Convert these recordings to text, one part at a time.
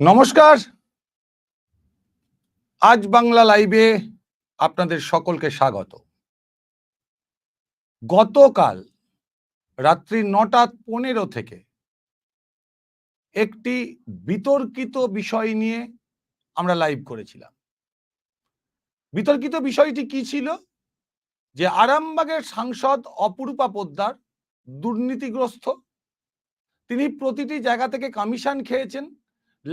নমস্কার। আজ বাংলা লাইভে আপনাদের সকলকে স্বাগত। গতকাল রাত্রি নটা পনেরো থেকে একটি বিতর্কিত বিষয় নিয়ে আমরা লাইভ করেছিলাম। বিতর্কিত বিষয়টি কি ছিল? যে আরামবাগের সাংসদ অপরূপা পোদ্দার দুর্নীতিগ্রস্ত। তিনি প্রতিটি জায়গা থেকে কমিশন খেয়েছেন।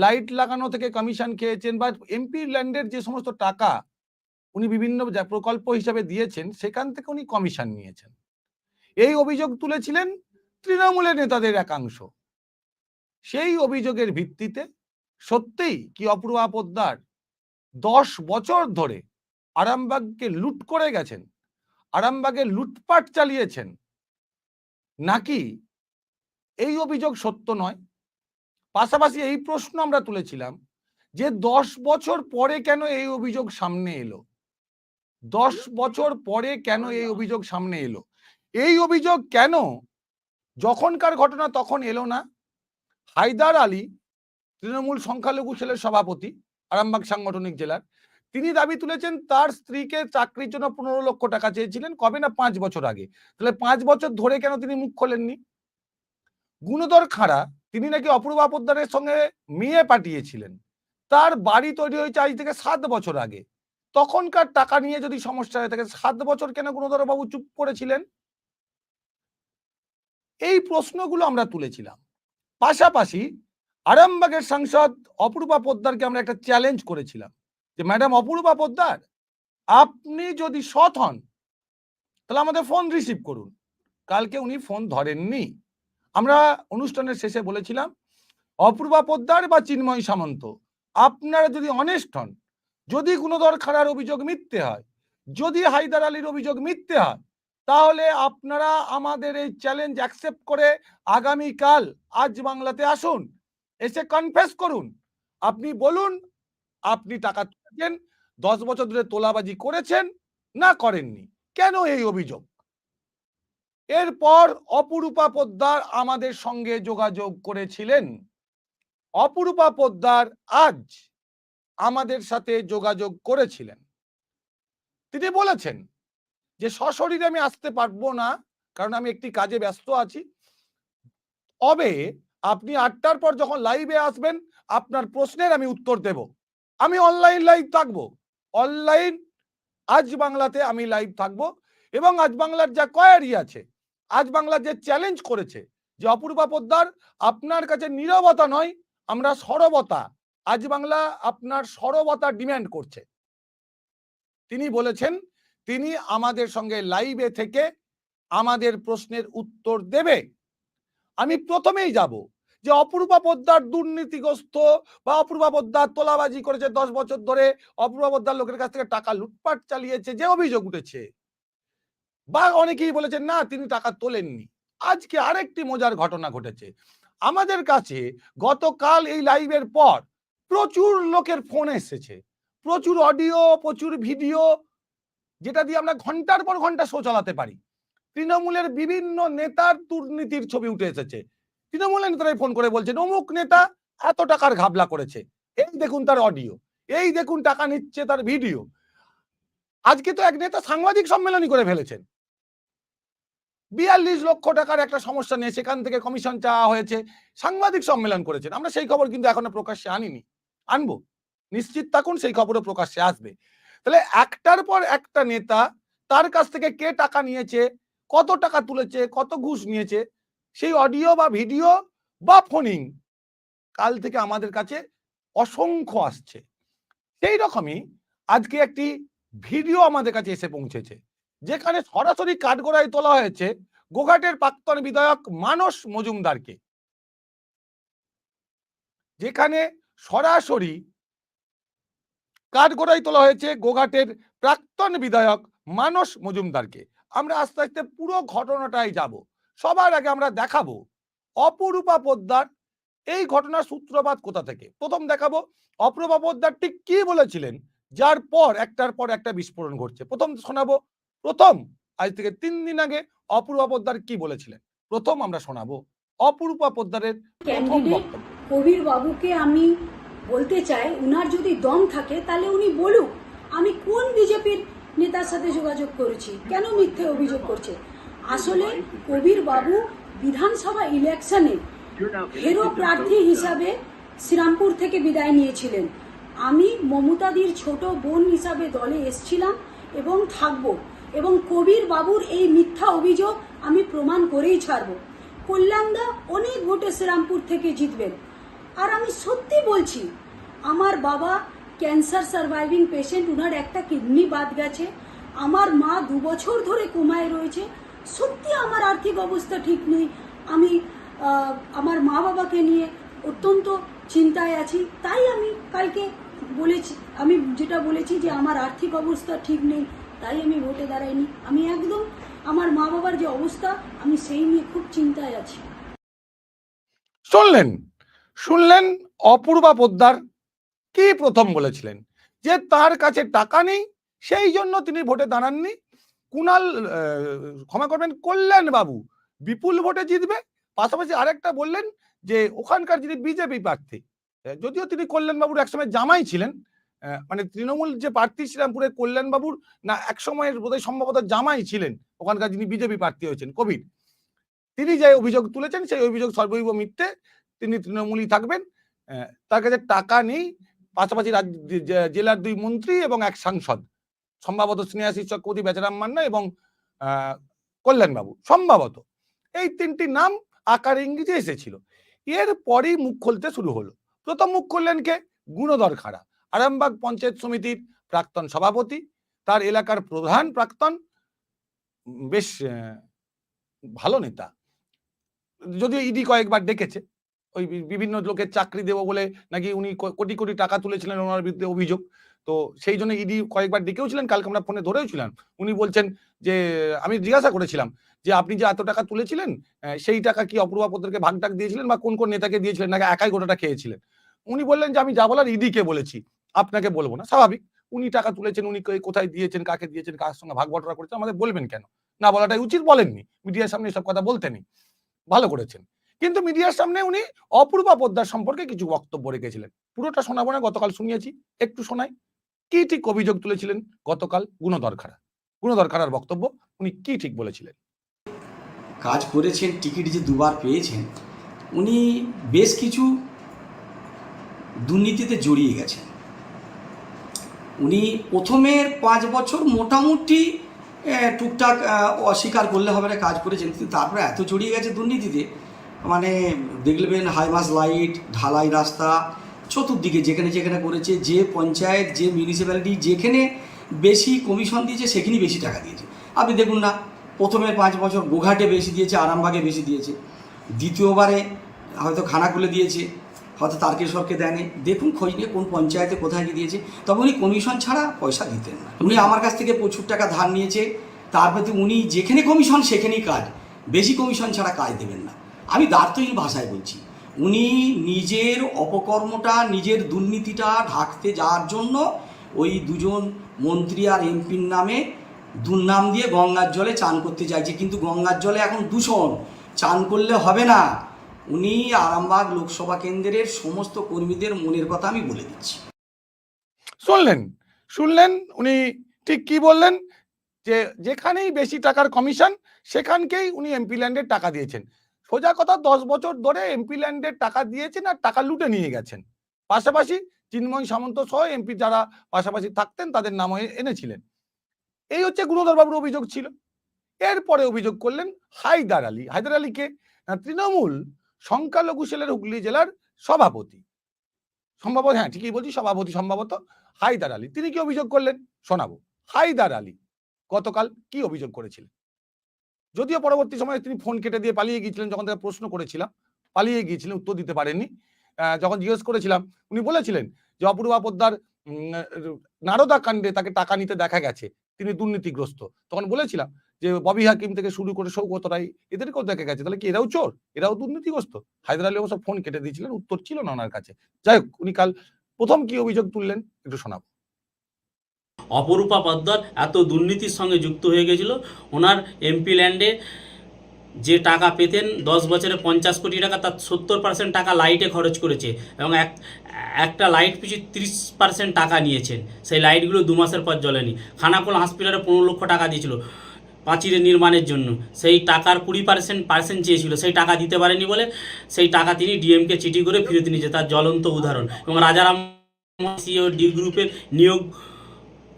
লাইট লাগানো থেকে কমিশন খেয়েছেন বা এমপি ল্যান্ডের যে সমস্ত টাকা উনি বিভিন্ন প্রকল্প হিসাবে দিয়েছেন, সেখান থেকে উনি কমিশন নিয়েছেন। এই অভিযোগ তুলেছিলেন তৃণমূলের নেতাদের একাংশ। সেই অভিযোগের ভিত্তিতে সত্যিই কি অপূর্বা পোদ্দার দশ বছর ধরে আরামবাগকে লুট করে গেছেন, আরামবাগে লুটপাট চালিয়েছেন, নাকি এই অভিযোগ সত্য নয়? পাশাপাশি এই প্রশ্ন আমরা তুলেছিলাম যে দশ বছর পরে কেন এই অভিযোগ সামনে এলো? দশ বছর পরে কেন এই অভিযোগ সামনে এলো? এই অভিযোগ কেন যখনকার ঘটনা তখন এলো না? হায়দার আলী, তৃণমূল সংখ্যালঘু সেলের সভাপতি, আরামবাগ সাংগঠনিক জেলার, তিনি দাবি তুলেছেন তার স্ত্রীকে চাকরির জন্য পনেরো লক্ষ টাকা চেয়েছিলেন, কবে না পাঁচ বছর আগে? তাহলে পাঁচ বছর ধরে কেন তিনি মুখ খোলেননি? গুণধর খাড়া তিনি নাকি অপূর্বা পোদ্দারের সঙ্গে মেয়ে পাঠিয়েছিলেন। তার বাড়ি তৈরি হয়েছে আজ থেকে সাত বছর আগে। তখনকার টাকা নিয়ে যদি সমস্যা হয়ে থাকে, সাত বছর কেন বাবু চুপ করেছিলেন? এই প্রশ্নগুলো আমরা তুলেছিলাম। পাশাপাশি আরামবাগের সাংসদ অপূর্বা পোদ্দারকে আমরা একটা চ্যালেঞ্জ করেছিলাম যে, ম্যাডাম, অপূর্বা পোদ্দার, আপনি যদি সৎ হন, তাহলে আমাদের ফোন রিসিভ করুন। কালকে উনি ফোন ধরেননি। আমরা অনুষ্ঠানের শেষে বলেছিলাম, অপূর্বা পোদ্দার বা চিন্ময় সামন্ত, আপনারা যদি অনেস্ট হন, যদি গুণধর খাড়ার অভিযোগ মিথ্যে হয়, যদি হায়দার আলীর অভিযোগ মিথ্যে হয়, তাহলে আপনারা আমাদের এই চ্যালেঞ্জ অ্যাকসেপ্ট করে আগামীকাল আজ বাংলাতে আসুন, এসে কনফেস করুন। আপনি বলুন, আপনি টাকা তুলেছেন, দশ বছর ধরে তোলাবাজি করেছেন, না করেননি। কেন এই অভিযোগ? এরপর অপরূপা পোদ্দার আমাদের সঙ্গে যোগাযোগ করেছিলেন। অপরূপা পোদ্দার আজ আমাদের সাথে যোগাযোগ করেছিলেন। তিনি বলেছেন যে, সশরীরে আমি আসতে পারব না, কারণ আমি একটি কাজে ব্যস্ত আছি। তবে আপনি আটটার পর যখন লাইভে আসবেন, আপনার প্রশ্নের আমি উত্তর দেব। আমি অনলাইন লাইভ থাকব। অনলাইন আজ বাংলাতে আমি লাইভ থাকব এবং আজ বাংলার যা কোয়ারি আছে আজ বাংলা যে চ্যালেঞ্জ করেছে, যে অপূর্বা পোদ্দার আপনার কাছে নীরবতা নয়, আমরা সরবতা। আজ বাংলা আপনার সরবতা ডিম্যান্ড করছে। তিনি বলেছেন, তিনি আমাদের সঙ্গে লাইভে থেকে আমাদের প্রশ্নের উত্তর দেবে। আমি প্রথমেই যাব যে অপূর্বা পোদ্দার দুর্নীতিগ্রস্ত বা অপূর্বা পোদ্দার তোলাবাজি করেছে দশ বছর ধরে, অপূর্বা পোদ্দার লোকের কাছ থেকে টাকা লুটপাট চালিয়েছে, যে অভিযোগ উঠেছে। বা অনেকেই বলেছেন না, তিনি টাকা তোলেননি। আজকে আরেকটি মজার ঘটনা ঘটেছে। আমাদের কাছে গতকাল এই লাইভের পর প্রচুর লোকের ফোন এসেছে। প্রচুর অডিও, প্রচুর ভিডিও, যেটা দিয়ে আমরা ঘণ্টার পর ঘণ্টা শো চালাতে পারি। তৃণমূলের বিভিন্ন নেতার দুর্নীতির ছবি উঠে এসেছে। তৃণমূলের নেতারাই ফোন করে বলছেন, অমুক নেতা এত টাকার ঘাবলা করেছে। এই দেখুন তার অডিও, এই দেখুন টাকা নিচ্ছে তার ভিডিও। আজকে তো এক নেতা সাংবাদিক সম্মেলনই করে ফেলেছেন। বিয়াল্লিশ লক্ষ টাকার একটা সমস্যা নিয়ে সেখান থেকে কমিশন চাওয়া হয়েছে, সাংবাদিক সম্মেলন করেছেন। আমরা সেই খবর কিন্তু এখনও প্রকাশ্যে আনিনি। আনব। নিশ্চিত থাকুন সেই খবরও প্রকাশ্যে আসবে। তাহলে একটার পর একটা নেতা তার কাছ থেকে কে টাকা নিয়েছে, কত টাকা তুলেছে, কত ঘুষ নিয়েছে, সেই অডিও বা ভিডিও বা ফোনিং কাল থেকে আমাদের কাছে অসংখ্য আসছে। সেই রকমই আজকে একটি ভিডিও আমাদের কাছে এসে পৌঁছেছে, যেখানে সরাসরি কাঠগোড়ায় তোলা হয়েছে গোঘাটের প্রাক্তন বিধায়ক মানস মজুমদারকে। যেখানে সরাসরি কাঠগড়ায় তোলা হয়েছে গোঘাটের প্রাক্তন বিধায়ক মানস মজুমদারকে। আমরা আস্তে আস্তে পুরো ঘটনাটাই যাব। সবার আগে আমরা দেখাবো অপরূপা পোদ্দার, এই ঘটনার সূত্রপাত কোথা থেকে? প্রথম দেখাবো অপরূপা পোদ্দার ঠিক কি বলেছিলেন, যার পর একটার পর একটা বিস্ফোরণ ঘটছে। প্রথম শোনাবো, প্রথম আজ থেকে তিন দিন আগে অপূর্বা পোদ্দার কি বলেছিলেন? প্রথম আমরা শোনাবো অপূর্বা পোদ্দারের প্রথম বক্তব্য। কবির বাবুকে আমি বলতে চাই উনার যদি দম থাকে তাহলে উনি বলুক আমি কোন বিজেপির নেতার সাথে যোগাযোগ করেছি? কেন মিথ্যে অভিযোগ করছে? আসলে কবির বাবু বিধানসভা ইলেকশনে হেরো প্রার্থী হিসাবে শ্রীরামপুর থেকে বিদায় নিয়েছিলেন। আমি মমতাদির ছোট বোন হিসাবে দলে এসছিলাম এবং থাকব। এবং কবির বাবুর এই মিথ্যা অভিযোগ আমি প্রমাণ করেই ছাড়ব। কল্যাণদা অনেক ভোটে শ্রীরামপুর থেকে জিতবেন। আর আমি সত্যি বলছি, আমার বাবা ক্যান্সার সার্ভাইভিং পেশেন্ট, উনার একটা কিডনি বাদ গেছে। আমার মা দু বছর ধরে কোমায় রয়েছে। সত্যি আমার আর্থিক অবস্থা ঠিক নেই। আমি আমার মা বাবাকে নিয়ে অত্যন্ত চিন্তায় আছি। তাই আমি কালকে বলেছি, আমি যেটা বলেছি যে আমার আর্থিক অবস্থা ঠিক নেই। তাই আমি ভোটে দাঁড়াইনি। আমি একদম আমার মা বাবার যে অবস্থা, আমি সেই নিয়ে খুব চিন্তায় আছি। শুনলেন? শুনলেন অপূর্বা পোদ্দার? কি প্রথম বলেছিলেন? যে তার কাছে টাকা নেই, সেই জন্য তিনি ভোটে দাঁড়াননি। কুনাল ক্ষমা করবেন, কল্যাণ বাবু বিপুল ভোটে জিতবে। পাশাপাশি আরেকটা বললেন যে, ওখানকার যিনি বিজেপি প্রার্থী যদিও তিনি কল্যাণ বাবুর একসময় জামাই ছিলেন মানে তৃণমূল যে প্রার্থী শ্রীরামপুরের কল্যাণ বাবুর না এক সময়ের বোধহয় সম্ভবত জামাই ছিলেন, ওখানকার যিনি বিজেপি প্রার্থী হয়েছেন, কবির। তিনি যে অভিযোগ তুলেছেন, সেই অভিযোগ সর্বৈব মিথ্যে। তিনি তৃণমূলই থাকবেন। তার কাছে টাকা নেই। পাশাপাশি জেলার দুই মন্ত্রী এবং এক সাংসদ, সম্ভবত স্নেহাশিস চক্রবর্তী, বেচারাম মান্না এবং কল্যাণবাবু, সম্ভবত। এই তিনটি নাম আকার ইঙ্গিতে এসেছিল। এর পরেই মুখ খুলতে শুরু হলো। প্রথম মুখ খুললেন কে? গুণধর খাড়া। আরামবাগ পঞ্চায়েত সমিতির প্রাক্তন সভাপতি, তার এলাকার প্রধান প্রাক্তন, বেশ ভালো নেতা। যদিও ইডি কয়েকবার ডেকেছে, ওই বিভিন্ন লোকের চাকরি দেবো বলে নাকি উনি কোটি কোটি টাকা তুলেছিলেন ওনার বিরুদ্ধে অভিযোগ। তো সেই জন্য ইডি কয়েকবার ডেকেও ছিলেন কালকে আমরা ফোনে ধরেও ছিলাম। উনি বলছেন যে, আমি জিজ্ঞাসা করেছিলাম যে, আপনি যে এত টাকা তুলেছিলেন সেই টাকা কি অপূর্বা পত্রকে ভাগ টাক দিয়েছিলেন বা কোন কোন নেতাকে দিয়েছিলেন নাকি একাই গোটাটা খেয়েছিলেন? উনি বললেন যে, আমি যা বলার ইডিকে বলেছি। আপনাকে বলব না, স্বাভাবিক। উনি টাকা তুলেছেন, উনি কোথায় দিয়েছেন, কাকে দিয়েছেন, কার সঙ্গে ভাগ বটরা করেছেন, আমাদের বলবেন কেন? না বলাটাই উচিত, বলেননি। মিডিয়ার সামনে সব কথা বলতেনি। ভালো করেছেন। কিন্তু মিডিয়ার সামনে উনি অপূর্বা পোদ্দার সম্পর্কে কিছু বক্তব্য রেখেছিলেন। পুরোটা শোনাবো না, গতকাল শুনিয়েছি, একটু শোনাই। কি ঠিক অভিযোগ তুলেছিলেন গতকাল গুণধর খাড়ার বক্তব্য উনি কি ঠিক বলেছিলেন? কাজ করেছেন, টিকিট যে দুবার পেয়েছেন, উনি বেশ কিছু দুর্নীতিতে জড়িয়ে গেছেন। উনি প্রথমের পাঁচ বছর মোটামুটি টুকটাক অস্বীকার করলে হবে না, কাজ করেছেন। কিন্তু তারপরে এত জড়িয়ে গেছে দুর্নীতিতে মানে দেখবেন হাইমাস লাইট, ঢালাই রাস্তা, চতুর্দিকে যেখানে যেখানে করেছে, যে পঞ্চায়েত, যে মিউনিসিপ্যালিটি, যেখানে বেশি কমিশন দিয়েছে, সেখানেই বেশি টাকা দিয়েছে। আপনি দেখুন না প্রথমে পাঁচ বছর গোঘাটে বেশি দিয়েছে, আরামবাগে বেশি দিয়েছে। দ্বিতীয়বারে হয়তো খানাকুলে দিয়েছে হয়তো তারকেশ্বরকে দেয়নি। দেখুন খোঁজ নিয়ে কোন পঞ্চায়েতে কোথায় দিয়েছে। তবে উনি কমিশন ছাড়া পয়সা দিতেন না। উনি আমার কাছ থেকে প্রচুর টাকা ধার নিয়েছে। তার প্রতি উনি যেখানে কমিশন, সেখানেই কাজ। বেশি কমিশন ছাড়া কাজ দেবেন না। আমি দার্থহীন ভাষায় বলছি, উনি নিজের অপকর্মটা, নিজের দুর্নীতিটা ঢাকতে যাওয়ার জন্য ওই দুজন মন্ত্রী আর এমপির নামে দুর্নাম দিয়ে গঙ্গার জলে চান করতে চাইছে। কিন্তু গঙ্গার জলে এখন দূষণ। চান করলে হবে না। উনি আরামবাগ লোকসভা কেন্দ্রের সমস্ত কর্মীদের মনের কথা আমি বলে দিচ্ছি। শুনলেন শুনলেন? উনি ঠিক কি বললেন? যে যেখানেই বেশি টাকার কমিশন, সেখানকেই উনি এমপি ল্যান্ডের টাকা দিয়েছেন। সোজা কথা, দশ বছর ধরে এমপি ল্যান্ডের টাকা দিয়েছেন আর টাকা লুটে নিয়ে গেছেন। পাশাপাশি চিন্ময় সামন্ত সহ এমপি যারা পাশাপাশি থাকতেন, তাদের নামও এনেছিলেন। এই হচ্ছে গুণধর বাবুর অভিযোগ ছিল। এরপরে অভিযোগ করলেন হায়দার আলী। হায়দার আলীকে তৃণমূল সংখ্যালঘু সেলের হুগলি জেলার সভাপতি। সম্ভবত হ্যাঁ ঠিকই বলছি, সভাপতি সম্ভবত হায়দার আলী। তিনি কি অভিযোগ করলেন? শোনাবো। হায়দার আলী গতকাল কি অভিযোগ করেছিলেন? যদিও পরবর্তী সময়ে তিনি ফোন কেটে দিয়ে পালিয়ে গিয়েছিলেন, যখন তাকে প্রশ্ন করেছিলাম, পালিয়ে গিয়েছিলেন, উত্তর দিতে পারেননি। যখন জিজ্ঞেস করেছিলাম, উনি বলেছিলেন যে, অপূর্বা পোদ্দার নারদা কাণ্ডে তাকে টাকা নিতে দেখা গেছে, তিনি দুর্নীতিগ্রস্ত। তখন বলেছিলাম যে ববি হাকিম থেকে শুরু করে সৌগত রায়, এদেরকেও দেখা গেছে। তাহলে কি এরাও চোর? এরাও দুর্নীতিগ্রস্ত। হায়দার আলী অবশ্য ফোন কেটে দিয়েছিলেন, উত্তর ছিল না ওনার কাছে। যাই হোক, উনি কাল প্রথম কি অভিযোগ তুললেন একটু শোনাবো। অপরূপা পদ্মার এত দুর্নীতির সঙ্গে যুক্ত হয়ে গেছিল। ওনার এমপি ল্যান্ডে যে টাকা পেতেন, দশ বছরে পঞ্চাশ কোটি টাকা, তার সত্তর পার্সেন্ট টাকা লাইটে খরচ করেছে এবং এক, একটা লাইট পিছু তিরিশ পার্সেন্ট টাকা নিয়েছেন। সেই লাইটগুলো দু মাসের পর জ্বলেনি। খানাকুল হসপিটালে পনেরো লক্ষ টাকা দিয়েছিল। পাঁচিরের নির্মাণের জন্য। সেই টাকার কুড়ি পার্সেন্ট পার্সেন্ট চেয়েছিল, সেই টাকা দিতে পারেনি বলে সেই টাকা তিনি ডিএমকে চিঠি করে ফেরত নিয়েছে, তার জ্বলন্ত উদাহরণ। এবং রাজারাম সিও ডি গ্রুপের নিয়োগ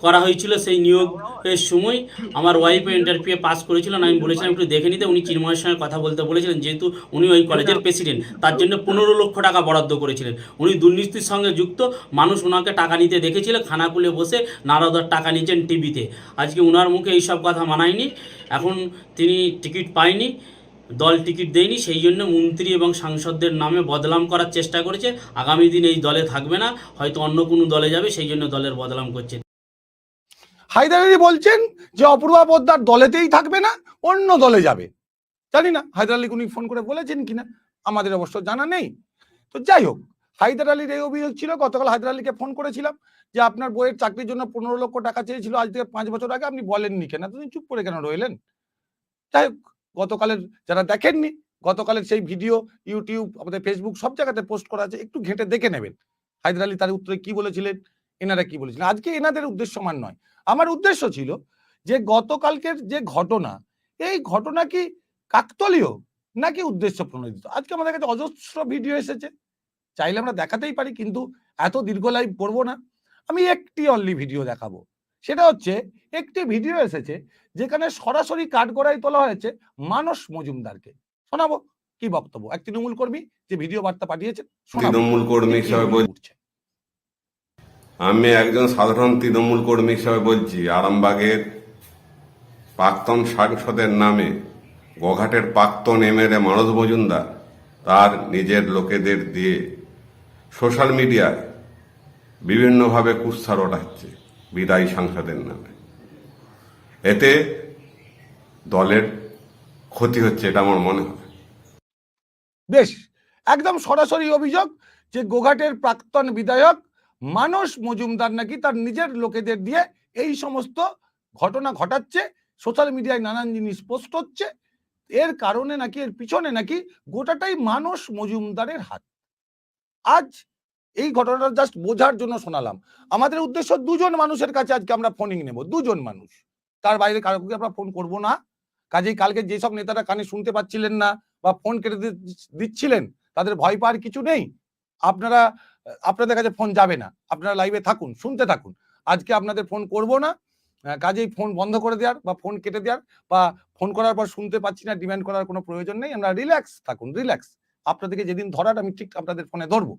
করা হয়েছিল সেই নিয়োগের সময়। আমার ওয়াইফ ইন্টারভিউ পাস করেছিলেন। আমি বলেছিলাম, একটু দেখে নিতে। উনি চিন্ময়ের সঙ্গে কথা বলতে বলেছিলেন, যেহেতু উনি ওই কলেজের প্রেসিডেন্ট তার জন্য পনেরো লক্ষ টাকা বরাদ্দ করেছিলেন। উনি দুর্নীতির সঙ্গে যুক্ত, মানুষ ওনাকে টাকা নিতে দেখেছিল খানাকুলে বসে নারদার টাকা নিয়েছেন টিভিতে। আজকে ওনার মুখে এইসব কথা মানায়নি। এখন তিনি টিকিট পায়নি, দল টিকিট দেয়নি, সেই জন্য মন্ত্রী এবং সাংসদদের নামে বদলাম করার চেষ্টা করেছে। আগামী দিন এই দলে থাকবে না, হয়তো অন্য কোনো দলে যাবে, সেই জন্য দলের বদলাম করছে। হায়দার আলী বলছেন যে অপূর্বা পোদ্দার দলেতেই থাকবে না, অন্য দলে যাবে। জানি না, হায়দার আলী উনি ফোন করে বলেছেন কিনা, আমাদের অবশ্য জানা নেই। তো যাই হোক, হায়দার আলীর এই অভিযোগ ছিল, গতকাল হায়দার আলীকে ফোন করেছিলাম যে আপনার বইয়ের চাকরির জন্য পনেরো লক্ষ টাকা চেয়েছিল, আজ থেকে পাঁচ বছর আগে আপনি বলেননি কেন তুমি চুপ করে কেন রইলেন? যাই হোক, গতকালের যারা দেখেননি, গতকালের সেই ভিডিও, ইউটিউব, আমাদের ফেসবুক সব জায়গাতে পোস্ট করা আছে, একটু ঘেঁটে দেখে নেবেন। হায়দার আলী তার উত্তরে কি বলেছিলেন, এনারা কি বলেছিলেন? আজকে এনাদের উদ্দেশ্য মান নয়। আমার উদ্দেশ্য ছিল যে গতকালকের যে ঘটনা এই ঘটনা কি কাকতলীয় নাকি উদ্দেশ্য প্রণোদিত? আজকে আমাদের কাছে অজস্র ভিডিও এসেছে। চাইলে আমরা দেখাতেই পারি কিন্তু এত দীর্ঘ লাইভ করব না। আমি একটি অনলি ভিডিও দেখাবো। সেটা হচ্ছে একটি ভিডিও এসেছে যেখানে সরাসরি কাঠগড়াই তোলা হয়েছে মানস মজুমদারকে। শোনাবো কি বক্তব্য? এক তৃণমূল কর্মী যে ভিডিও বার্তা পাঠিয়েছেন শোনাবো। তৃণমূল কর্মী হিসাবে উঠছে। আমি একজন সাধারণ তৃণমূল কর্মী হিসাবে বলছি, আরামবাগের প্রাক্তন সাংসদের নামে, গোঘাটের প্রাক্তন এমএলএ মানস মজুমদার, তার নিজের লোকেদের দিয়ে সোশ্যাল মিডিয়ায় বিভিন্নভাবে কুৎসা রটাচ্ছে বিদায়ী সাংসদের নামে। এতে দলের ক্ষতি হচ্ছে, এটা আমার মনে হয়। বেশ, একদম সরাসরি অভিযোগ যে গোঘাটের প্রাক্তন বিধায়ক মানস মজুমদার নাকি তার নিজের লোকেদের দিয়ে এই সমস্ত ঘটনা ঘটাচ্ছে সোশ্যাল মিডিয়ায় নানান জিনিস পোস্ট হচ্ছে, এর কারণে নাকি, এর পিছনে নাকি গোটাটাই মানস মজুমদারের হাত। আজ এই ঘটনাটা জাস্ট বোঝার জন্য শোনালাম। আমাদের উদ্দেশ্য দুজন মানুষের কাছে আজকে আমরা ফোনিং নেব, দুজন মানুষ। তার বাইরে কারোকে আমরা ফোন করব না। কাজেই কালকে যেসব নেতারা কানে শুনতে পাচ্ছিলেন না বা ফোন কেটে দিচ্ছিলেন, তাদের ভয় পাওয়ার কিছু নেই। আপনারা আপনাদের কাছে ফোন যাবে না। আপনারা লাইভে থাকুন, শুনতে থাকুন। আজকে আপনাদের ফোন করব না কাজেই ফোন বন্ধ করে দেওয়ার বা ফোন কেটে দেওয়ার বা ফোন করার পর শুনতে পাচ্ছি না ডিমান্ড করার কোনো প্রয়োজন নেই, আমরা রিল্যাক্স থাকুন রিল্যাক্স আপনাদেরকে যেদিন ধরার আমি ঠিক আপনাদের ফোনে ধরবো।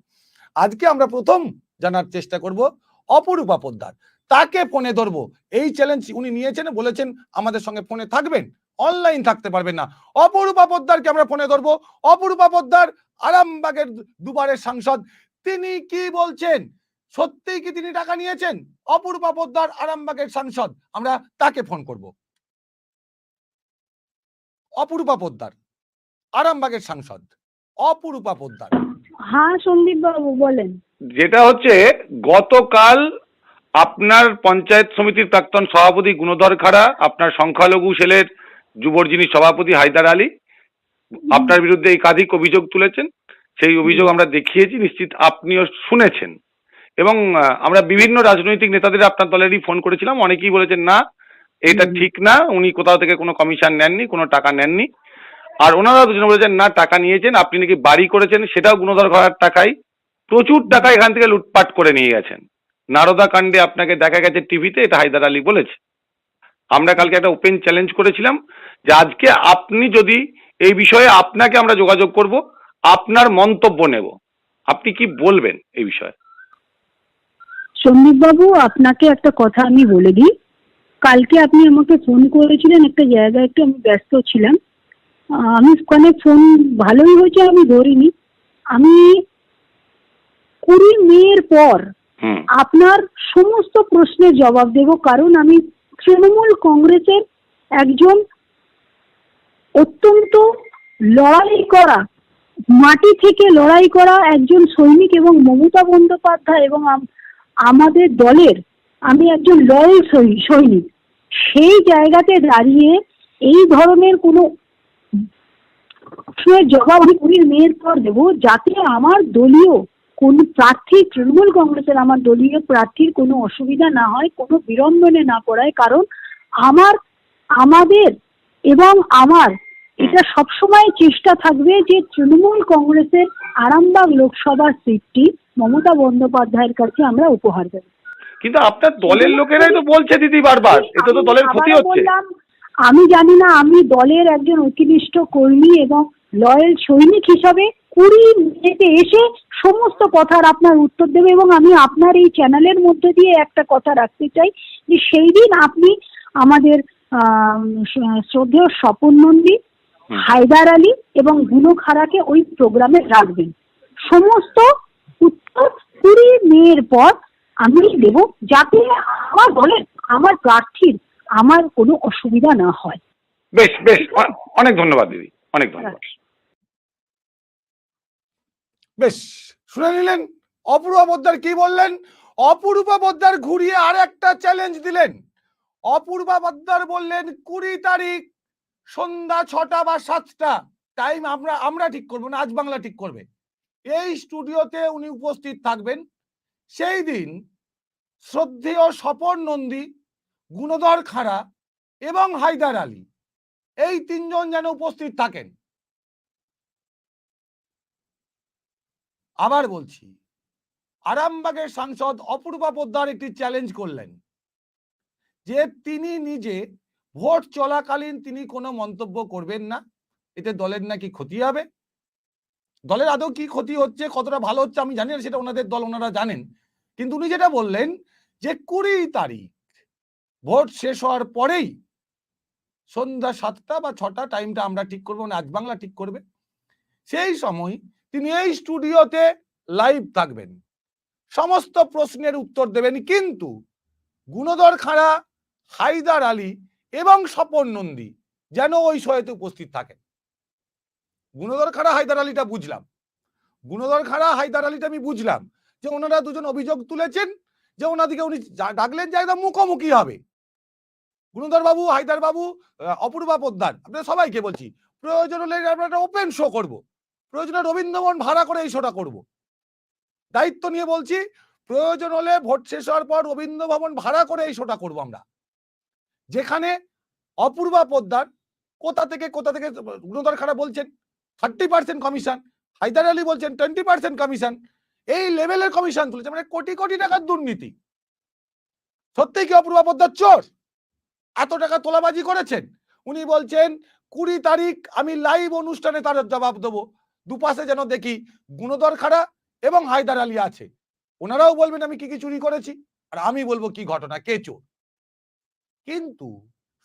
আজকে আমরা প্রথম জানার চেষ্টা করব অপরূপা পোদ্দার। তাকে ফোনে ধরবো। এই চ্যালেঞ্জ উনি নিয়েছেন, বলেছেন আমাদের সঙ্গে ফোনে থাকবেন অনলাইন থাকতে পারবেন না। অপরূপা পোদ্দারকে আমরা ফোনে ধরবো। অপরূপা পোদ্দার আরামবাগের দুবারের সাংসদ। তিনি কি বলছেন? সত্যিই কি তিনি টাকা নিয়েছেন? অপরূপা পোদ্দার আরামবাগের সাংসদ। আমরা তাকে ফোন করব। অপরূপা পোদ্দার আরামবাগের সাংসদ। অপরূপা পোদ্দার। হ্যাঁ সন্দীপ বাবু বলেন। যেটা হচ্ছে গতকাল আপনার পঞ্চায়েত সমিতির প্রাক্তন সভাপতি গুণধর খাড়া আপনার সংখ্যালঘু সেলের যুবর যিনি সভাপতি হায়দার আলী আপনার বিরুদ্ধে একাধিক অভিযোগ তুলেছেন। সেই অভিযোগ আমরা দেখিয়েছি নিশ্চিত আপনিও শুনেছেন। এবং আমরা বিভিন্ন রাজনৈতিক নেতাদের আপনার দলেরই ফোন করেছিলাম। অনেকেই বলেছেন না এটা ঠিক না। উনি কোথাও থেকে কোনো কমিশন নেননি কোনো টাকা নেননি। আর ওনারা দুজনে বলেছেন না টাকা নিয়েছেন। আপনি নাকি বাড়ি করেছেন সেটাও গুণধর করার টাকায়। প্রচুর টাকা এখান থেকে লুটপাট করে নিয়ে গেছেন। নারদা কাণ্ডে আপনাকে দেখা গেছে টিভিতে এটা হায়দার আলী বলেছে। আমরা কালকে একটা ওপেন চ্যালেঞ্জ করেছিলাম যে আজকে আপনি যদি এই বিষয়ে আপনাকে আমরা যোগাযোগ করব আপনার মন্তব্য নেব। আপনি কি বলবেন এই বিষয়ে? সন্দীপ বাবু আপনাকে একটা কথা আমি বলে দিই। কালকে আপনি আমাকে ফোন করেছিলেন একটা জায়গায় একটু আমি ব্যস্ত ছিলাম। আমি ওখানে ফোন ভালোই হয়েছে আমি ধরিনি। আমি কুড়ি মেয়ের পর আপনার সমস্ত প্রশ্নের জবাব দেব কারণ আমি তৃণমূল কংগ্রেসের একজন অত্যন্ত লড়াই করা মাটি থেকে লড়াই করা একজন সৈনিক এবং মমতা বন্দ্যোপাধ্যায় এবং আমাদের দলের, আমি একজন লয়াল সৈনিক। সেই জায়গাতে দাঁড়িয়ে এই ধরনের কোনো জবাব আমি কুড়ির মেয়ের পর দেবো। যাতে আমার দলীয় কোন প্রার্থী, তৃণমূল কংগ্রেসের আমার দলীয় প্রার্থীর কোনো অসুবিধা না হয়, কোনো বিড়ম্বনে না পড়ায়। কারণ আমার, আমাদের এবং আমার এটা সবসময় চেষ্টা থাকবে যে তৃণমূল কংগ্রেসের আরামবাগ লোকসভা সিটটি মমতা বন্দ্যোপাধ্যায়ের কাছে আমরা উপহার দেব কিন্তু আপনার দলের লোকেরাই তো বলছে দিদি বারবার এটা তো দলের ক্ষতি হচ্ছে আমি জানি না আমি দলের একজন ঐক্যনিষ্ঠ কর্মী এবং লয়াল সৈনিক হিসাবে কুড়ি মিনিটে এসে সমস্ত কথার আপনার উত্তর দেবে এবং আমি আপনার এই চ্যানেলের মধ্যে দিয়ে একটা কথা রাখতে চাই যে সেই দিন আপনি আমাদের শ্রদ্ধেয় স্বপন নন্দী। হায়দার আলী এবং গুনো খাড়াকে ওই প্রোগ্রামে রাখবেন সমস্ত উত্তর কুড়ি মেয়ের পর আমি দেব। যাতে আমার দলের আমার প্রার্থীর আমার কোনো অসুবিধা না হয়। বেশ বেশ অনেক ধন্যবাদ দিদি অনেক ধন্যবাদ। বেশ শুনে নিলেন? অপূর্বা পোদ্দার কি বললেন? অপূর্বা পোদ্দার ঘুরিয়ে আর একটা চ্যালেঞ্জ দিলেন। অপূর্বা পোদ্দার বললেন কুড়ি তারিখ সন্ধ্যা ছটা বা সাতটা টাইম আমরা আমরা ঠিক করব না, আজ বাংলা ঠিক করবে। এই স্টুডিওতে উনি উপস্থিত থাকবেন। সেই দিন শ্রদ্ধেয় স্বপন নন্দী, গুণধর খাড়া এবং হায়দার আলী, এই তিনজন যেন উপস্থিত থাকেন। আবার বলছি, আরামবাগের সাংসদ অপূর্বা পোদ্দার একটি চ্যালেঞ্জ করলেন, যে তিনি নিজে ভোট চলাকালীন তিনি কোনো মন্তব্য করবেন না। এতে দলের নাকি ক্ষতি হবে? দলের আদৌ কি ক্ষতি হচ্ছে, কতটা ভালো হচ্ছে আমি জানি না, সেটা ওনাদের দল, ওনারা জানেন। কিন্তু উনি যেটা বললেন যে কুড়ি তারিখ ভোট শেষ হওয়ার পরেই সন্ধ্যা সাতটা বা ছটা টাইমটা আমরা ঠিক করব মানে আজ বাংলা ঠিক করবে। সেই সময় তিনি এই স্টুডিওতে লাইভ থাকবেন। সমস্ত প্রশ্নের উত্তর দেবেন। কিন্তু গুণধর খাঁড়া, হায়দার আলী এবং স্বপন নন্দী যেন ওই শোয়েতে উপস্থিত থাকেন। গুণধর খাড়া হায়দার আলীটা বুঝলাম। গুণধর খাড়া হায়দার আলীটা আমি বুঝলাম যে ওনারা দুজন অভিযোগ তুলেছেন যে ওনাদিকে উনি ডাকলেন যে একদম মুখোমুখি হবে। গুণধর বাবু, হায়দার বাবু অপূর্বা পোদ্দার, আপনাদের সবাইকে বলছি, প্রয়োজন হলে আমরা একটা ওপেন শো করব। প্রয়োজনে রবীন্দ্রভবন ভাড়া করে এই শোটা করব। দায়িত্ব নিয়ে বলছি, প্রয়োজন হলে ভোট শেষ হওয়ার পর রবীন্দ্র ভবন ভাড়া করে এই শোটা করব আমরা। যেখানে অপূর্বা পোদ্দার কোথা থেকে কোথা থেকে গুণধর খাড়া বলছেন thirty percent commission Haider Ali বলছেন টোয়েন্টি পার্সেন্ট কমিশন এই লেভেলের কমিশন তুলেছে মানে কোটি কোটি টাকার দুর্নীতি। সত্যি কি অপূর্বা পোদ্দার চোর? এত টাকা তোলাবাজি করেছেন? উনি বলছেন, কুড়ি তারিখ আমি লাইভ অনুষ্ঠানে তার জবাব দেবো। দুপাশে যেন দেখি গুণধর খাড়া এবং হায়দার আলী আছে। ওনারাও বলবেন, আমি কি কি চুরি করেছি? আর আমি বলব, কি ঘটনা? কে চোর? কিন্তু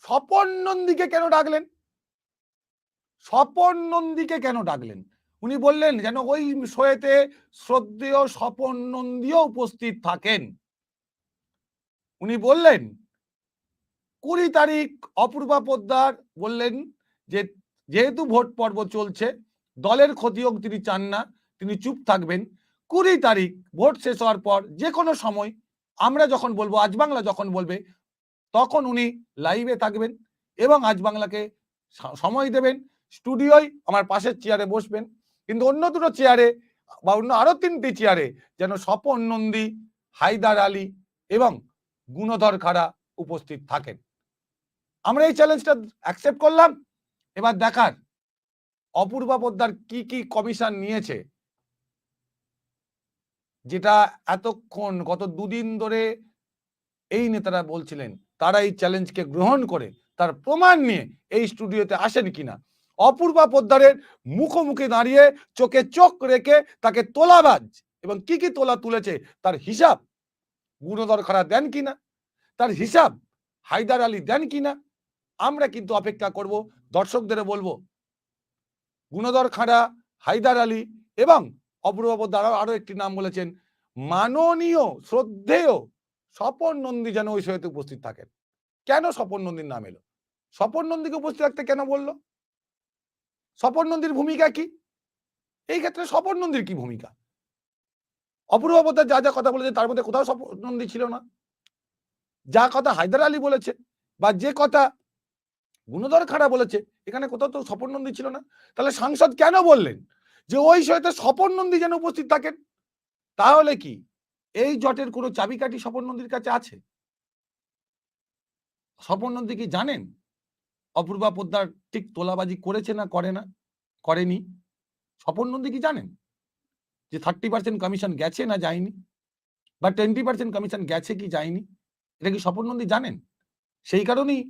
স্বপন নন্দীকে কেন ডাকলেন? স্বপন নন্দীকে কেন ডাকলেন? উনি বললেন, যেন ওই শোয়েতে শ্রদ্ধেয় স্বপন নন্দীও উপস্থিত থাকেন। উনি বললেন, কুড়ি তারিখ অপূর্বা পোদ্দার বললেন যে, যেহেতু ভোট পর্ব চলছে, দলের ক্ষতি হোক তিনি চান না, তিনি চুপ থাকবেন। কুড়ি তারিখ ভোট শেষ হওয়ার পর যে কোনো সময় আমরা যখন বলব, আজ বাংলা যখন বলবে তখন উনি লাইভে থাকবেন এবং আজ বাংলাকে সময় দেবেন। স্টুডিওয় আমার পাশের চেয়ারে বসবেন। কিন্তু অন্য দুটো চেয়ারে বা অন্য আরও তিনটি চেয়ারে যেন স্বপন নন্দী, হায়দার আলী এবং গুণধর খাড়া উপস্থিত থাকেন। আমরা এই চ্যালেঞ্জটা অ্যাকসেপ্ট করলাম। এবার দেখার অপূর্বা পোদ্দার কি কি কমিশন নিয়েছে। যেটা এতক্ষণ, গত দুদিন ধরে এই নেতারা বলছিলেন তারা এই চ্যালেঞ্জকে গ্রহণ করে, তার প্রমাণ নিয়ে এই স্টুডিওতে আসেন কিনা? অপূর্বা পোদ্দারের মুখোমুখি দাঁড়িয়ে চোখে চোখ রেখে তাকে তোলাবাজ এবং কি কি তোলা তুলেছে তার হিসাব। গুণধর খারা দেন কিনা? তার হিসাব হায়দার আলী দেন কিনা? আমরা কিন্তু অপেক্ষা করব, দর্শকদের বলব, গুণধর খাঁড়া, হায়দার আলী এবং অপূর্ব দ্বারা আরও একটি নাম বলেছেন, মাননীয়, শ্রদ্ধেয় স্বপন নন্দী যেন ওই সহিতে উপস্থিত থাকেন। কেন স্বপন নন্দীর নাম এলো? স্বপন নন্দীকে উপস্থিত থাকতে কেন বলল? স্বপন নন্দীর ভূমিকা কি? এই ক্ষেত্রে স্বপন নন্দীর কি ভূমিকা? অপূর্ব পোদ্দার যা যা কথা বলেছে, তার মধ্যে কোথাও স্বপন নন্দী ছিল না। যা কথা হায়দার আলী বলেছে বা যে কথা গুণধর খাড়া বলেছে, এখানে কোথাও তো স্বপন নন্দী ছিল না। তাহলে সাংসদ কেন বললেন যে ওই সহিত স্বপন নন্দী যেন উপস্থিত থাকেন? তাহলে কি? এই জটের কোনো চাবিকাঠি স্বপন নন্দীর কাছে আছে? স্বপন নন্দী কি জানেন? অপূর্বা পোদ্দার ঠিক তোলাবাজি করেছে না করে না, করেনি? স্বপন নন্দী কি জানেন? যে থার্টি পার্সেন্ট কমিশন গেছে না যায়নি? বা টোয়েন্টি পার্সেন্ট কমিশন গেছে কি যায়নি? এটা কি স্বপন নন্দী জানেন? সেই কারণেই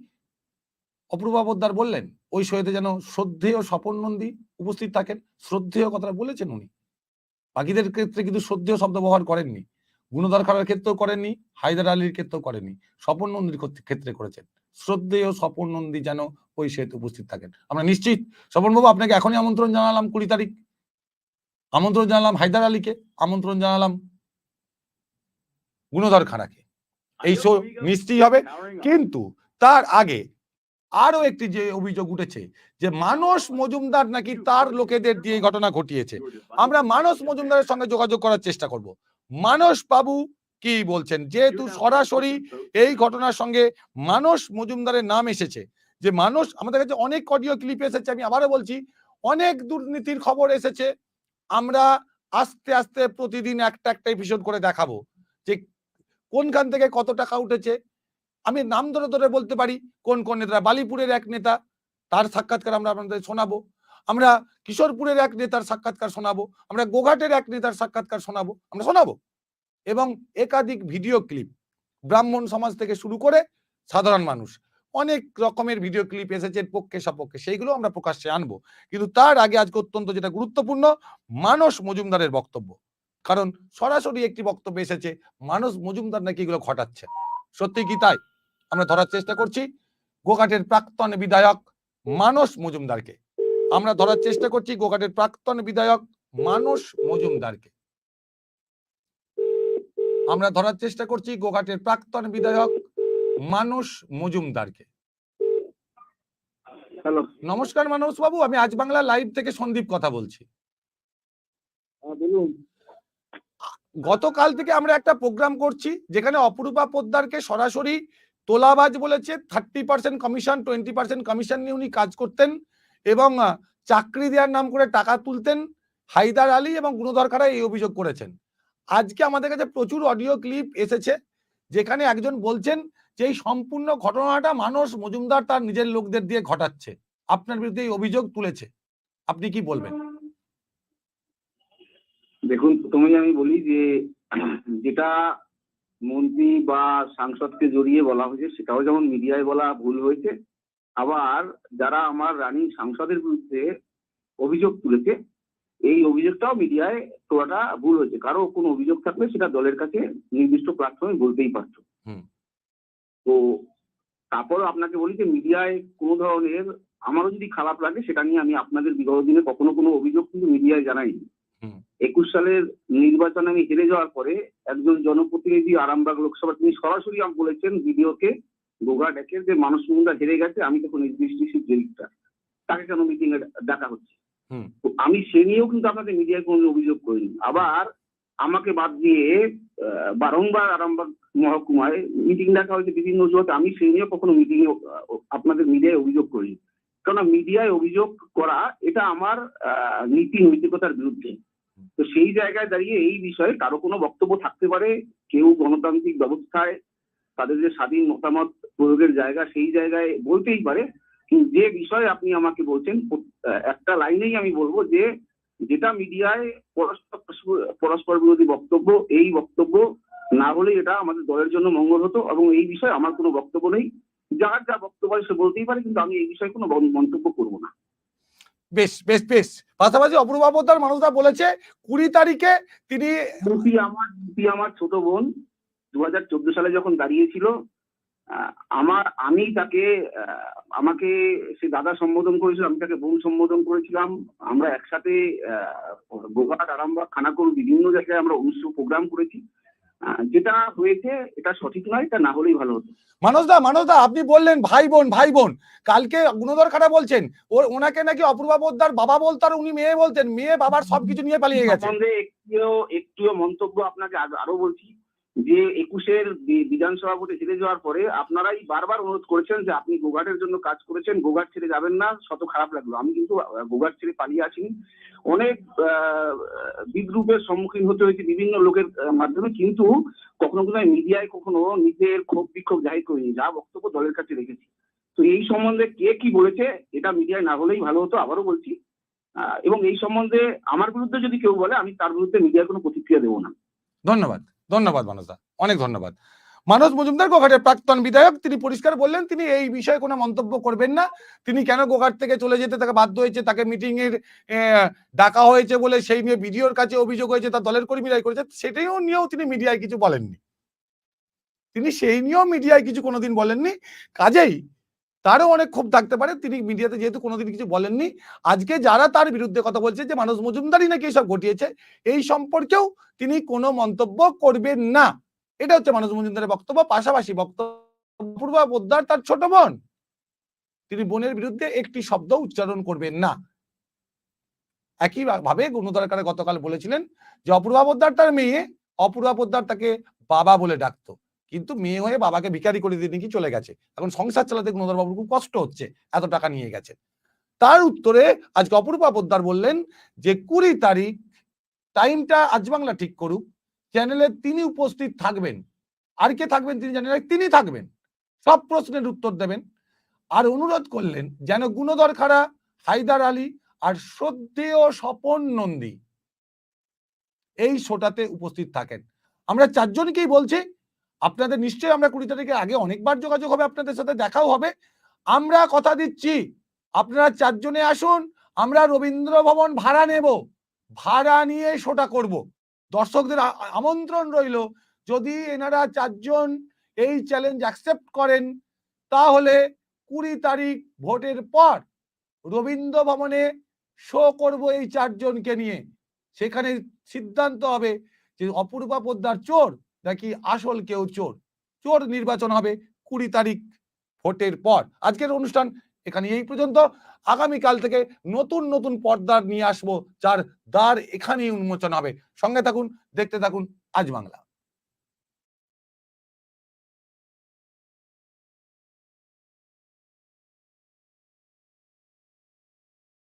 অপূর্বা পোদ্দার বললেন, ওই শোয়েতে যেন শ্রদ্ধেয় স্বপন নন্দী উপস্থিত থাকেন। শ্রদ্ধেয় কথাটা বলেছেন উনি। বাকিদের ক্ষেত্রে কিন্তু শ্রদ্ধেয় শব্দ ব্যবহার করেননি। গুণধর খারার ক্ষেত্রেও করেনি হায়দার আলীর ক্ষেত্রেও করেনি স্বপন নন্দীর ক্ষেত্রে- করেছেন। শ্রদ্ধেয় স্বপন নন্দী যেন ওই সেতু উপস্থিত থাকেন। আমরা নিশ্চিত স্বপন বাবু আপনাকে এখনই আমন্ত্রণ জানালাম কুড়ি তারিখ। আমন্ত্রণ জানালাম হায়দার আলীকে, আমন্ত্রণ জানালাম গুণধর খানাকে এই শো নিশ্চয়ই হবে। কিন্তু তার আগে আরও একটি যে অভিযোগ উঠেছে যে মানস মজুমদার নাকি তার লোকেদের দিয়ে ঘটনা ঘটিয়েছে। আমরা মানস মজুমদারের সঙ্গে যোগাযোগ করার চেষ্টা করব। মানস বাবু কি বলছেন? যেহেতু সরাসরি এই ঘটনার সঙ্গে মানস মজুমদারের নাম এসেছে। যে মানুষ আমাদের কাছে অনেক অডিও ক্লিপ এসেছে আমি আবারও বলছি অনেক দুর্নীতির খবর এসেছে। আমরা আস্তে আস্তে প্রতিদিন একটা একটা এপিসোড করে দেখাবো যে কোনখান থেকে কত টাকা উঠেছে আমি নাম ধরে ধরে বলতে পারি কোন কোন নেতা বালিপুরের এক নেতা তার সাক্ষাৎকার আমরা আপনাদের শোনাবো। আমরা কিশোরপুরের এক নেতার সাক্ষাৎকার শোনাবো, আমরা গোঘাটের এক নেতার সাক্ষাৎকার শোনাবো, আমরা শোনাবো। এবং একাধিক ভিডিও ক্লিপ ব্রাহ্মণ সমাজ থেকে শুরু করে সাধারণ মানুষ, অনেক রকমের ভিডিও ক্লিপ এসেছে পক্ষে সপক্ষে, সেইগুলো আমরা প্রকাশ্যে আনব। কিন্তু তার আগে আজকে অত্যন্ত যেটা গুরুত্বপূর্ণ, মানস মজুমদারের বক্তব্য। কারণ সরাসরি একটি বক্তব্য এসেছে, মানস মজুমদার নাকি এগুলো ঘটাচ্ছে। সত্যি কি তাই? আমরা ধরার চেষ্টা করছি। গোঘাটের প্রাক্তন বিধায়ক মানস মজুমদারকে। আমরা ধরার চেষ্টা করছি গোঘাটের প্রাক্তন বিধায়ক মানস মজুমদারকে। আমরা ধরার চেষ্টা করছি গোঘাটের প্রাক্তন বিধায়ক মানস মজুমদারকে। হ্যালো। নমস্কার মানস বাবু আমি আজ বাংলা লাইভ থেকে সন্দীপ কথা বলছি। গতকাল থেকে আমরা একটা প্রোগ্রাম করছি যেখানে অপরূপা পোদ্দারকে সরাসরি তোলাবাজ বলেছে। Thirty percent commission twenty percent commission নিয়ে উনি কাজ করতেন। এবং চাকরি দেওয়ার নাম করে টাকা তুলতেন হায়দার আলী এবং গুণধর এই অভিযোগ করেছেন। আজকে আমাদের কাছে প্রচুর অডিও ক্লিপ এসেছে যেখানে একজন বলছেন যে এই সম্পূর্ণ ঘটনাটা মানুষ মজুমদার তার নিজের লোকদের দিয়ে ঘটাচ্ছে। আপনার বিরুদ্ধে এই অভিযোগ তুলেছে। আপনি কি বলবেন? দেখুন, প্রথমেই আমি বলি যে, যেটা মন্ত্রী বা সাংসদকে জড়িয়ে বলা হয়েছে সেটাও যেমন মিডিয়ায় বলা ভুল হয়েছে আবার যারা আমার রানী সাংসদের বিরুদ্ধে অভিযোগ তুলেছে এই অভিযোগটাও মিডিয়ায় তোলাটা ভুল হয়েছে। কারও কোনো অভিযোগ থাকলে সেটা দলের কাছে নির্দিষ্ট প্ল্যাটফর্মে বলতেই পারতো। হুম। তো তারপরে আপনাকে বলি যে মিডিয়ায় কোনো ধরনের আমারও যদি খারাপ লাগে সেটা নিয়ে আমি আপনাদের বিগত দিনে কখনো কোনো অভিযোগ কিন্তু মিডিয়ায় জানাইনি। একুশ সালের নির্বাচনে আমি হেরে যাওয়ার পরে একজন জনপ্রতিনিধি আরামবাগ লোকসভা তিনি সরাসরি আম বলেছেন ভিডিওকে গোগা ডেকে যে মানুষ মুন্দা হেরে গেছে আমি তখন নির্দিষ্ট জেলিকটা তাকে কেন মিটিং এ ডাকা হচ্ছে তো আমি সে নিয়েও কিন্তু আপনাদের মিডিয়ায় কোনো অভিযোগ করিনি। আবার আমাকে বাদ দিয়ে বারংবার আরামবাগ মহকুমায় মিটিং ডাকা হয়েছে বিভিন্ন অজুহাতে আমি সে নিয়ে কখনো মিটিং এ আপনাদের মিডিয়ায় অভিযোগ করিনি। কেননা মিডিয়ায় অভিযোগ করা এটা আমার আহ, নীতি নৈতিকতার বিরুদ্ধে। তো সেই জায়গায় দাঁড়িয়ে এই বিষয়ে কারও কোনো বক্তব্য থাকতে পারে কেউ গণতান্ত্রিক ব্যবস্থায় তাদের যে স্বাধীন মতামত প্রয়োগের জায়গা সেই জায়গায় বলতেই পারে। কিন্তু যে বিষয়ে আপনি আমাকে বলছেন একটা লাইনেই আমি বলব যে যেটা মিডিয়ায় পরস্পর পরস্পর বিরোধী বক্তব্য এই বক্তব্য না হলে এটা আমাদের দলের জন্য মঙ্গল হতো এবং এই বিষয়ে আমার কোনো বক্তব্য নেই। যার যা বক্তব্য হয় সে বলতেই পারে কিন্তু আমি এই বিষয়ে কোনো মন্তব্য করব না। বেশ বেশ বেশ। পাশাপাশি অপূর্বা পোদ্দার মানুষরা বলেছে কুড়ি তারিখে তিনি আমার আমার ছোট বোন দু চোদ্দ সালে যখন দাঁড়িয়েছিল আমার আমি তাকে আমাকে সে দাদা সম্বোধন করেছিল আমি তাকে বোন সম্বোধন করেছিলাম। আমরা একসাথে গোঘাট আরামবাগ খানাকুল বিভিন্ন জায়গায় আমরা অনুষ্ঠান প্রোগ্রাম করেছি। যেটা হয়েছে এটা সঠিক নয় এটা না হলেই ভালো হতো। মানসদা মানসদা আপনি বললেন ভাই বোন ভাই বোন। কালকে গুণধর খাটা বলছেন ওর ওনাকে নাকি অপূর্বা পোদ্দার বাবা বলতো আর উনি মেয়ে বলতেন মেয়ে বাবার সবকিছু নিয়ে পালিয়ে গেছে। একটুও একটুও মন্তব্য আপনাকে আরও বলছি যে একুশের বিধানসভা ভোটে হেরে যাওয়ার পরে আপনারাই বারবার অনুরোধ করেছেন যে আপনি গোঘাটের জন্য কাজ করেছেন, গোঘাট ছেড়ে যাবেন না, শত খারাপ লাগল। আমি কিন্তু গোঘাট ছেড়ে পালিয়ে আসিনি। অনেক বিদ্রুপের সম্মুখীন হতে হয়েছে বিভিন্ন লোকের মাধ্যমে, কিন্তু কখনো কখনো মিডিয়ায় কখনো নিজের ক্ষোভ বিক্ষোভ জাহির করিনি, যা বক্তব্য দলের কাছে রেখেছি। তো এই সম্বন্ধে কে কি বলেছে, এটা মিডিয়ায় না হলেই ভালো হতো, আবারও বলছি। এবং এই সম্বন্ধে আমার বিরুদ্ধে যদি কেউ বলে, আমি তার বিরুদ্ধে মিডিয়ার কোনো প্রতিক্রিয়া দেবো না। ধন্যবাদ। ধন্যবাদ, মানসদা। অনেক ধন্যবাদ। মানস মজুমদার গোঘাটের প্রাক্তন বিধায়ক, তিনি পরিষ্কার বললেন, তিনি এই বিষয়ে কোনো মন্তব্য করবেন না। তিনি কেন গোঘাট থেকে চলে যেতে তাকে বাধ্য হয়েছে? তাকে মিটিং এর ডাকা হয়েছে বলে সেই নিয়ে বিডিওর কাছে অভিযোগ হয়েছে, তার দলের কর্মীরাই করেছে। সেটাও নিয়েও তিনি মিডিয়ায় কিছু বলেননি। তিনি সেই নিয়েও মিডিয়ায় কিছু কোনোদিন বলেননি। কাজেই তারও অনেক ক্ষোভ থাকতে পারে। তিনি মিডিয়াতে যেহেতু কোনোদিন কিছু বলেননি, আজকে যারা তার বিরুদ্ধে কথা বলছে যে মানুষ মজুমদারই নাকি এসব ঘটিয়েছে, এই সম্পর্কেও তিনি কোনো মন্তব্য করবেন না। এটা হচ্ছে মানুষ মজুমদারের বক্তব্য, পাশাপাশি বক্তব্য পূর্বা পোদ্দার তার ছোট বোন। তিনি বোনের বিরুদ্ধে একটি শব্দ উচ্চারণ করবেন না। একই ভাবে গুণদরকারে গতকাল বলেছিলেন যে, অপূর্বা পোদ্দার তার মেয়ে, অপূর্বা পোদ্দার তাকে বাবা বলে ডাকতো। কিন্তু মেয়ে হয়ে বাবাকে ভিখারি করে দিয়ে নাকি চলে গেছে। এখন সংসার চালাতে গুণধর বাবুর খুব কষ্ট হচ্ছে, এত টাকা নিয়ে গেছে। তার উত্তরে আজকে অপূর্বা পোদ্দার বললেন যে, কুড়ি তারিখ টাইমটা আজ বাংলা ঠিক করুক চ্যানেলে তিনি উপস্থিত থাকবেন। আর কে থাকবেন তিনি জানেন তিনি থাকবেন। সব প্রশ্নের উত্তর দেবেন। আর অনুরোধ করলেন যেন গুণধর খাড়া, হায়দার আলী আর শ্রদ্ধেয় স্বপন নন্দী এই শোটাতে উপস্থিত থাকেন। আমরা চারজনকেই বলছি আপনাদের নিশ্চয়ই আমরা কুড়ি তারিখের আগে অনেকবার যোগাযোগ হবে আপনাদের সাথে, দেখাও হবে। আমরা কথা দিচ্ছি। আপনারা চারজনে আসুন, আমরা রবীন্দ্র ভবন ভাড়া নেব। ভাড়া নিয়ে শোটা করব। দর্শকদের আমন্ত্রণ রইল, যদি এনারা চারজন এই চ্যালেঞ্জ অ্যাকসেপ্ট করেন, তাহলে কুড়ি তারিখ ভোটের পর রবীন্দ্র ভবনে শো করব এই চারজনকে নিয়ে। সেখানে সিদ্ধান্ত হবে যে অপূর্বা পোদ্দার চোর নাকি আসল কেউ চোর? চোর নির্বাচন হবে কুড়ি তারিখ ভোটের পর। আজকের অনুষ্ঠান এখানে এই পর্যন্ত। আগামীকাল থেকে নতুন নতুন পর্দার নিয়ে আসব, যার দ্বার এখানেই উন্মোচন হবে। সঙ্গে থাকুন, দেখতে থাকুন, আজ বাংলা।